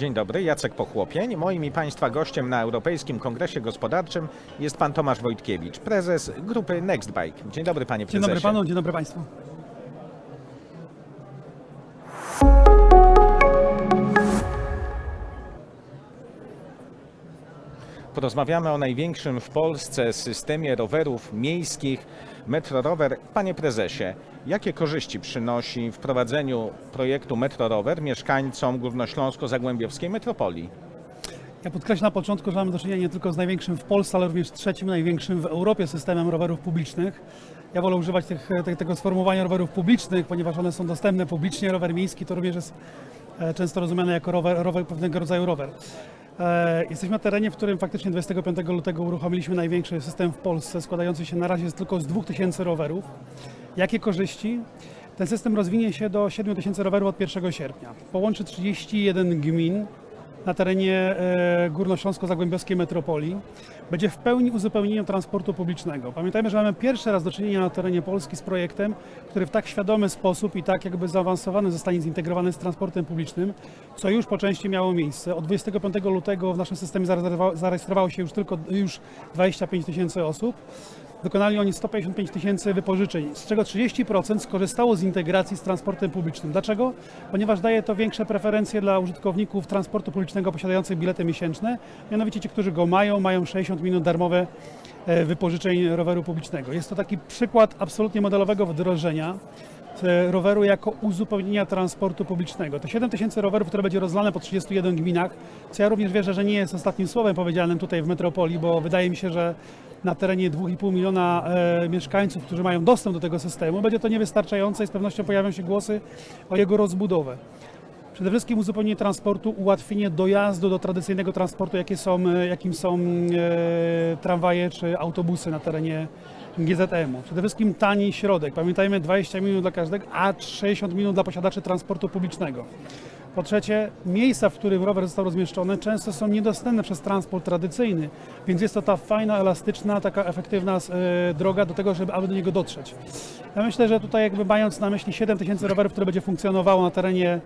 Dzień dobry, Jacek Pochłopień. Moim i Państwa gościem na Europejskim Kongresie Gospodarczym jest Pan Tomasz Wojtkiewicz, prezes grupy Nextbike. Dzień dobry Panie Dzień Prezesie. dobry panu, dzień dobry państwu. Porozmawiamy o największym w Polsce systemie rowerów miejskich Metro Rower. Panie Prezesie, jakie korzyści przynosi wprowadzeniu projektu Metro Rower mieszkańcom Górnośląsko-Zagłębiowskiej metropolii? Ja podkreślę na początku, że mamy do czynienia nie tylko z największym w Polsce, ale również trzecim największym w Europie systemem rowerów publicznych. Ja wolę używać tych, te, tego sformułowania rowerów publicznych, ponieważ one są dostępne publicznie. Rower miejski to również jest e, często rozumiany jako rower, rower pewnego rodzaju rower. E, Jesteśmy na terenie, w którym faktycznie 25 lutego uruchomiliśmy największy system w Polsce, składający się na razie tylko z 2000 rowerów. Jakie korzyści? Ten system rozwinie się do 7000 rowerów od 1 sierpnia. Połączy 31 gmin na terenie e, Górnośląsko-Zagłębiowskiej Metropolii. Będzie w pełni uzupełnieniem transportu publicznego. Pamiętajmy, że mamy pierwszy raz do czynienia na terenie Polski z projektem, który w tak świadomy sposób i tak jakby zaawansowany zostanie zintegrowany z transportem publicznym, co już po części miało miejsce. Od 25 lutego w naszym systemie zarejestrowało- zarejestrowało się już tylko już 25 tysięcy osób. Wykonali oni 155 tysięcy wypożyczeń, z czego 30% skorzystało z integracji z transportem publicznym. Dlaczego? Ponieważ daje to większe preferencje dla użytkowników transportu publicznego posiadających bilety miesięczne, mianowicie ci, którzy go mają, mają 60 minut darmowe e, wypożyczeń roweru publicznego. Jest to taki przykład absolutnie modelowego wdrożenia e, roweru jako uzupełnienia transportu publicznego. To 7 tysięcy rowerów, które będzie rozlane po 31 gminach, co ja również wierzę, że nie jest ostatnim słowem powiedzianym tutaj w metropolii, bo wydaje mi się, że na terenie 2,5 miliona e, mieszkańców, którzy mają dostęp do tego systemu, będzie to niewystarczające i z pewnością pojawią się głosy o jego rozbudowę. Przede wszystkim uzupełnienie transportu, ułatwienie dojazdu do tradycyjnego transportu, jakie są, e, jakim są e, tramwaje czy autobusy na terenie GZM-u. Przede wszystkim tani środek. Pamiętajmy 20 minut dla każdego, a 60 minut dla posiadaczy transportu publicznego. Po trzecie, miejsca, w którym rower został rozmieszczony, często są niedostępne przez transport tradycyjny, więc jest to ta fajna, elastyczna, taka efektywna e, droga do tego, żeby aby do niego dotrzeć. Ja myślę, że tutaj jakby mając na myśli 7 tysięcy rowerów, które będzie funkcjonowało na terenie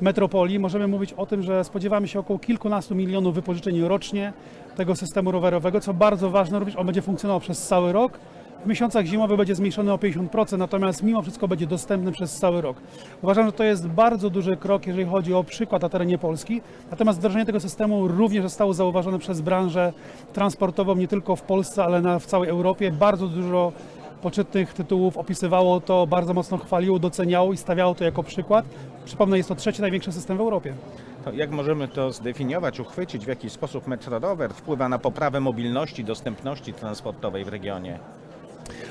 metropolii, możemy mówić o tym, że spodziewamy się około kilkunastu milionów wypożyczeń rocznie tego systemu rowerowego, co bardzo ważne, również on będzie funkcjonował przez cały rok. W miesiącach zimowych będzie zmniejszony o 50%, natomiast mimo wszystko będzie dostępny przez cały rok. Uważam, że to jest bardzo duży krok, jeżeli chodzi o przykład na terenie Polski. Natomiast wdrożenie tego systemu również zostało zauważone przez branżę transportową nie tylko w Polsce, ale na, w całej Europie. Bardzo dużo poczytnych tytułów opisywało to, bardzo mocno chwaliło, doceniało i stawiało to jako przykład. Przypomnę, jest to trzeci największy system w Europie. To jak możemy to zdefiniować, uchwycić, w jaki sposób Metro Rower wpływa na poprawę mobilności, dostępności transportowej w regionie?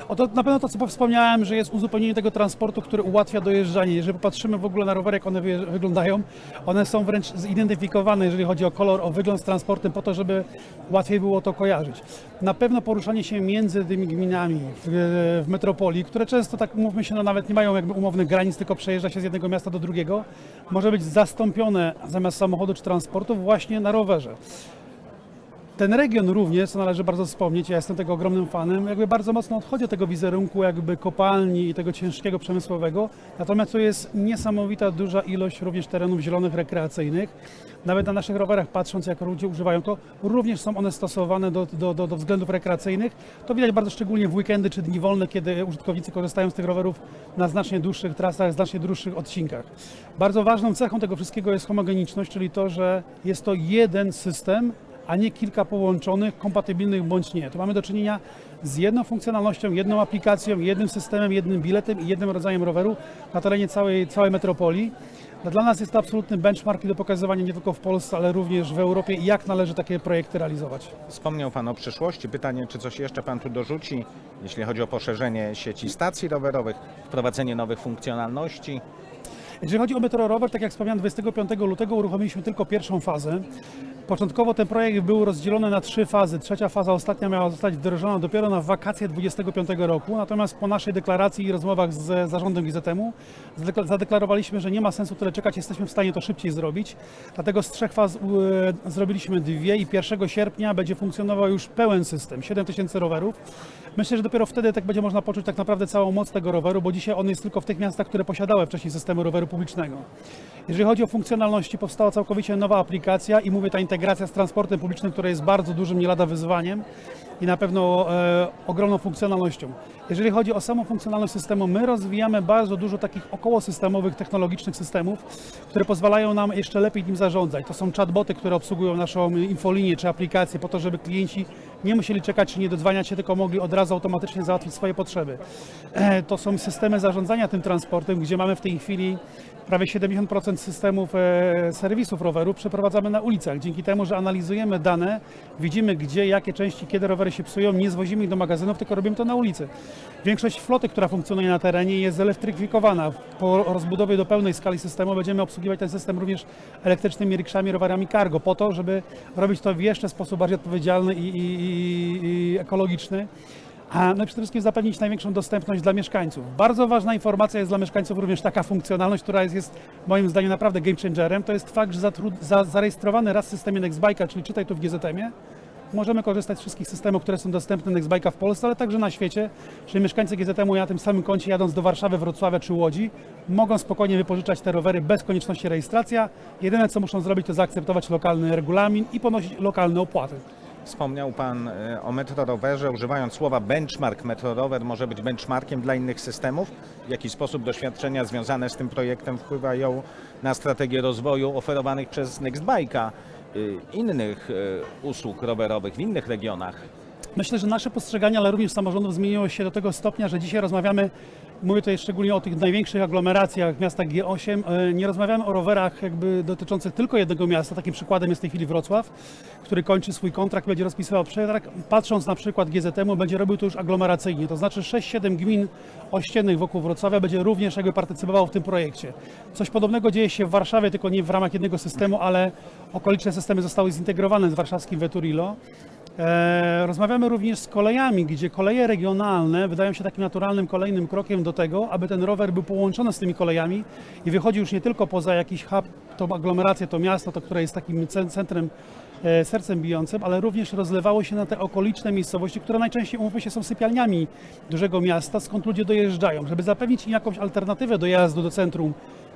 Oto na pewno to, co wspomniałem, że jest uzupełnienie tego transportu, który ułatwia dojeżdżanie. Jeżeli popatrzymy w ogóle na rowery, jak one wyglądają, one są wręcz zidentyfikowane, jeżeli chodzi o kolor, o wygląd z transportem, po to, żeby łatwiej było to kojarzyć. Na pewno poruszanie się między tymi gminami w, w metropolii, które często, tak mówmy się, no nawet nie mają jakby umownych granic, tylko przejeżdża się z jednego miasta do drugiego, może być zastąpione zamiast samochodu czy transportu właśnie na rowerze. Ten region również, co należy bardzo wspomnieć, ja jestem tego ogromnym fanem, jakby bardzo mocno odchodzi od tego wizerunku jakby kopalni i tego ciężkiego przemysłowego, natomiast tu jest niesamowita duża ilość również terenów zielonych, rekreacyjnych. Nawet na naszych rowerach patrząc, jak ludzie używają to, również są one stosowane do, do, do, do względów rekreacyjnych. To widać bardzo szczególnie w weekendy czy dni wolne, kiedy użytkownicy korzystają z tych rowerów na znacznie dłuższych trasach, znacznie dłuższych odcinkach. Bardzo ważną cechą tego wszystkiego jest homogeniczność, czyli to, że jest to jeden system, a nie kilka połączonych, kompatybilnych bądź nie. Tu mamy do czynienia z jedną funkcjonalnością, jedną aplikacją, jednym systemem, jednym biletem i jednym rodzajem roweru na terenie całej, całej metropolii. Dla nas jest to absolutny benchmark i do pokazywania nie tylko w Polsce, ale również w Europie, jak należy takie projekty realizować. Wspomniał Pan o przyszłości. Pytanie, czy coś jeszcze Pan tu dorzuci, jeśli chodzi o poszerzenie sieci stacji rowerowych, wprowadzenie nowych funkcjonalności? Jeżeli chodzi o Metro Rower, tak jak wspomniałem, 25 lutego uruchomiliśmy tylko pierwszą fazę. Początkowo ten projekt był rozdzielony na trzy fazy. Trzecia faza, ostatnia miała zostać wdrożona dopiero na wakacje 2025 roku. Natomiast po naszej deklaracji i rozmowach z zarządem GZM-u zadekla- zadeklarowaliśmy, że nie ma sensu tyle czekać, jesteśmy w stanie to szybciej zrobić. Dlatego z trzech faz e, zrobiliśmy dwie i 1 sierpnia będzie funkcjonował już pełen system, 7000 rowerów. Myślę, że dopiero wtedy tak będzie można poczuć tak naprawdę całą moc tego roweru, bo dzisiaj on jest tylko w tych miastach, które posiadały wcześniej systemy roweru publicznego. Jeżeli chodzi o funkcjonalności, powstała całkowicie nowa aplikacja i mówię ta integracja z transportem publicznym, która jest bardzo dużym, nie lada wyzwaniem i na pewno e, ogromną funkcjonalnością. Jeżeli chodzi o samą funkcjonalność systemu, my rozwijamy bardzo dużo takich okołosystemowych, technologicznych systemów, które pozwalają nam jeszcze lepiej nim zarządzać. To są chatboty, które obsługują naszą infolinię czy aplikację po to, żeby klienci nie musieli czekać czy nie dodzwaniać się, tylko mogli od razu automatycznie załatwić swoje potrzeby. E, To są systemy zarządzania tym transportem, gdzie mamy w tej chwili prawie 70% systemów e, serwisów rowerów przeprowadzamy na ulicach. Dzięki temu, że analizujemy dane, widzimy gdzie, jakie części, kiedy rowery się psują, nie zwozimy ich do magazynów, tylko robimy to na ulicy. Większość floty, która funkcjonuje na terenie jest zelektryfikowana. Po rozbudowie do pełnej skali systemu będziemy obsługiwać ten system również elektrycznymi rikszami, rowerami cargo, po to, żeby robić to w jeszcze sposób bardziej odpowiedzialny i, i, i, i ekologiczny. A no przede wszystkim zapewnić największą dostępność dla mieszkańców. Bardzo ważna informacja jest dla mieszkańców również taka funkcjonalność, która jest, jest moim zdaniem naprawdę game changerem. To jest fakt, że za, zarejestrowany raz w systemie Nextbike'a, czyli czytaj tu w GZM-ie, możemy korzystać z wszystkich systemów, które są dostępne Nextbike'a w Polsce, ale także na świecie. Czyli mieszkańcy GZM-u na tym samym koncie jadąc do Warszawy, Wrocławia czy Łodzi mogą spokojnie wypożyczać te rowery bez konieczności rejestracja. Jedyne co muszą zrobić to zaakceptować lokalny regulamin i ponosić lokalne opłaty. Wspomniał Pan e, o metrorowerze, używając słowa benchmark. Metrorower może być benchmarkiem dla innych systemów? W jaki sposób doświadczenia związane z tym projektem wpływają na strategię rozwoju oferowanych przez Nextbike'a innych e, usług rowerowych w innych regionach? Myślę, że nasze postrzeganie, ale również samorządów zmieniło się do tego stopnia, że dzisiaj rozmawiamy, mówię tutaj szczególnie o tych największych aglomeracjach, miastach G8, e, nie rozmawiamy o rowerach jakby dotyczących tylko jednego miasta. Takim przykładem jest w tej chwili Wrocław, który kończy swój kontrakt, będzie rozpisywał przetarg. Patrząc na przykład GZM-u, będzie robił to już aglomeracyjnie, to znaczy 6-7 gmin ościennych wokół Wrocławia będzie również jakby partycypowało w tym projekcie. Coś podobnego dzieje się w Warszawie, tylko nie w ramach jednego systemu, ale okoliczne systemy zostały zintegrowane z warszawskim Veturilo. E, Rozmawiamy również z kolejami, gdzie koleje regionalne wydają się takim naturalnym kolejnym krokiem do tego, aby ten rower był połączony z tymi kolejami i wychodzi już nie tylko poza jakiś hub, tą aglomerację, to miasto, to które jest takim cen- centrum, e, sercem bijącym, ale również rozlewało się na te okoliczne miejscowości, które najczęściej, umówmy się, są sypialniami dużego miasta, skąd ludzie dojeżdżają. Żeby zapewnić im jakąś alternatywę dojazdu do centrum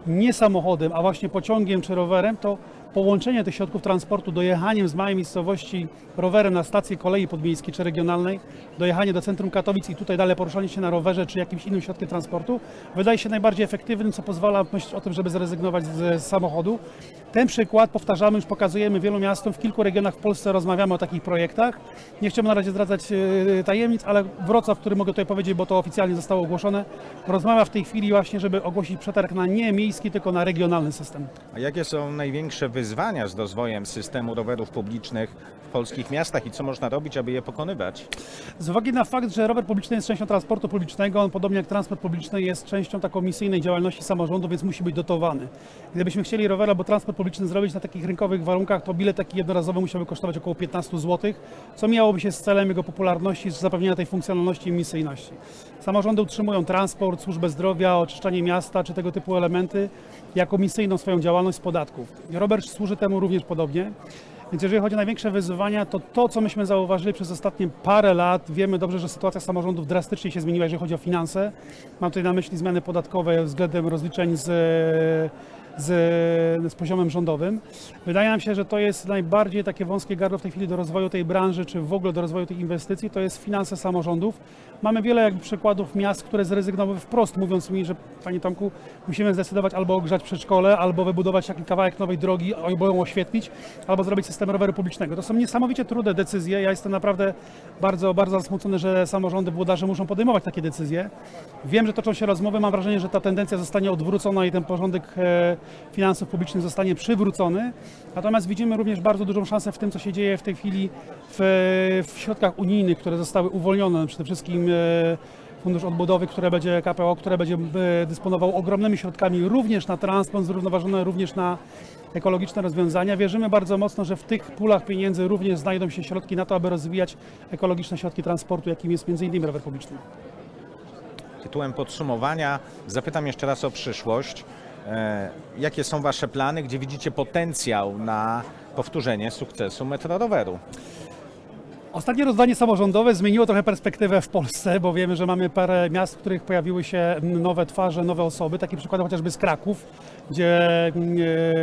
nie samochodem, a właśnie pociągiem czy rowerem, to połączenie tych środków transportu, dojechaniem z małej miejscowości rowerem na stację kolei podmiejskiej czy regionalnej, dojechanie do centrum Katowic i tutaj dalej poruszanie się na rowerze czy jakimś innym środkiem transportu, wydaje się najbardziej efektywnym, co pozwala myśleć o tym, żeby zrezygnować z, samochodu. Ten przykład powtarzamy, już pokazujemy wielu miastom, w kilku regionach w Polsce rozmawiamy o takich projektach. Nie chciałbym na razie zdradzać e, tajemnic, ale Wrocław, który mogę tutaj powiedzieć, bo to oficjalnie zostało ogłoszone, rozmawia w tej chwili właśnie, żeby ogłosić przetarg na nie miejski, tylko na regionalny system. A jakie są największe wyzwania z rozwojem systemu rowerów publicznych polskich miastach i co można robić, aby je pokonywać? Z uwagi na fakt, że rower publiczny jest częścią transportu publicznego, on podobnie jak transport publiczny jest częścią taką misyjnej działalności samorządu, więc musi być dotowany. Gdybyśmy chcieli rower albo transport publiczny zrobić na takich rynkowych warunkach, to bilet taki jednorazowy musiałby kosztować około 15 zł, co miałoby się z celem jego popularności, zapewnienia tej funkcjonalności i misyjności. Samorządy utrzymują transport, służbę zdrowia, oczyszczanie miasta czy tego typu elementy jako misyjną swoją działalność z podatków. Robert służy temu również podobnie. Więc jeżeli chodzi o największe wyzwania, to to, co myśmy zauważyli przez ostatnie parę lat, wiemy dobrze, że sytuacja samorządów drastycznie się zmieniła, jeżeli chodzi o finanse. Mam tutaj na myśli zmiany podatkowe względem rozliczeń z, z, z poziomem rządowym. Wydaje nam się, że to jest najbardziej takie wąskie gardło w tej chwili do rozwoju tej branży, czy w ogóle do rozwoju tych inwestycji, to jest finanse samorządów. Mamy wiele jakby przykładów miast, które zrezygnowały wprost, mówiąc mi, że Panie Tomku, musimy zdecydować albo ogrzać przedszkole, albo wybudować taki kawałek nowej drogi, albo ją oświetlić, albo zrobić system roweru publicznego. To są niesamowicie trudne decyzje. Ja jestem naprawdę bardzo, bardzo zasmucony, że samorządy, włodarze muszą podejmować takie decyzje. Wiem, że toczą się rozmowy. Mam wrażenie, że ta tendencja zostanie odwrócona i ten porządek e, finansów publicznych zostanie przywrócony. Natomiast widzimy również bardzo dużą szansę w tym, co się dzieje w tej chwili w, w środkach unijnych, które zostały uwolnione. Przede wszystkim e, Fundusz Odbudowy, które będzie KPO, które będzie e, dysponował ogromnymi środkami również na transport zrównoważony, również na ekologiczne rozwiązania. Wierzymy bardzo mocno, że w tych pulach pieniędzy również znajdą się środki na to, aby rozwijać ekologiczne środki transportu, jakim jest m.in. rower publiczny. Tytułem podsumowania zapytam jeszcze raz o przyszłość. E, Jakie są Wasze plany, gdzie widzicie potencjał na powtórzenie sukcesu metroroweru? Ostatnie rozdanie samorządowe zmieniło trochę perspektywę w Polsce, bo wiemy, że mamy parę miast, w których pojawiły się nowe twarze, nowe osoby. Taki przykład chociażby z Kraków, gdzie e,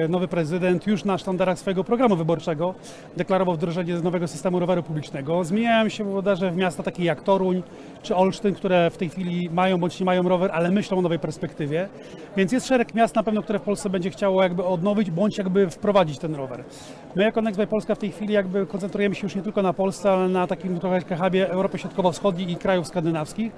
nowy prezydent już na sztandarach swojego programu wyborczego deklarował wdrożenie nowego systemu roweru publicznego. Zmieniają się włodarze w miasta takie jak Toruń czy Olsztyn, które w tej chwili mają bądź nie mają rower, ale myślą o nowej perspektywie. Więc jest szereg miast na pewno, które w Polsce będzie chciało jakby odnowić bądź jakby wprowadzić ten rower. My jako Next by Polska w tej chwili jakby koncentrujemy się już nie tylko na Polsce, ale na takim trochę hubie Europy Środkowo-Wschodniej i krajów skandynawskich.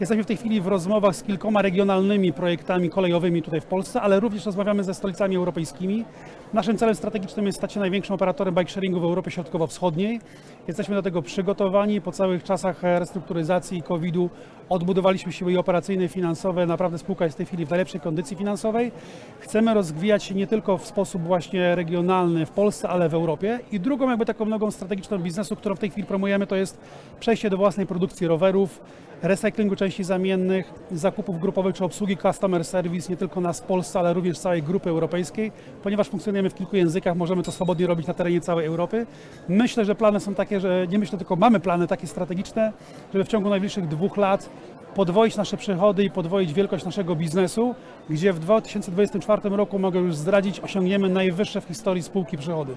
Jesteśmy w tej chwili w rozmowach z kilkoma regionalnymi projektami kolejowymi tutaj w Polsce, ale również rozmawiamy ze stolicami europejskimi. Naszym celem strategicznym jest stać się największym operatorem bike sharingu w Europie Środkowo-Wschodniej. Jesteśmy do tego przygotowani. Po całych czasach restrukturyzacji i COVID-u odbudowaliśmy siły i operacyjne, i finansowe. Naprawdę spółka jest w tej chwili w najlepszej kondycji finansowej. Chcemy rozwijać się nie tylko w sposób właśnie regionalny w Polsce, ale w Europie. I drugą jakby taką nogą strategiczną biznesu, którą w tej chwili promujemy, to jest przejście do własnej produkcji rowerów, recyklingu części zamiennych, zakupów grupowych czy obsługi customer service nie tylko nas w Polsce, ale również całej grupy europejskiej. Ponieważ w kilku językach, możemy to swobodnie robić na terenie całej Europy. Myślę, że plany są takie, że nie myślę tylko mamy plany takie strategiczne, żeby w ciągu najbliższych dwóch lat podwoić nasze przychody i podwoić wielkość naszego biznesu, gdzie w 2024 roku mogę już zdradzić, osiągniemy najwyższe w historii spółki przychody.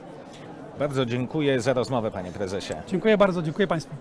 Bardzo dziękuję za rozmowę, Panie Prezesie. Dziękuję bardzo, dziękuję Państwu.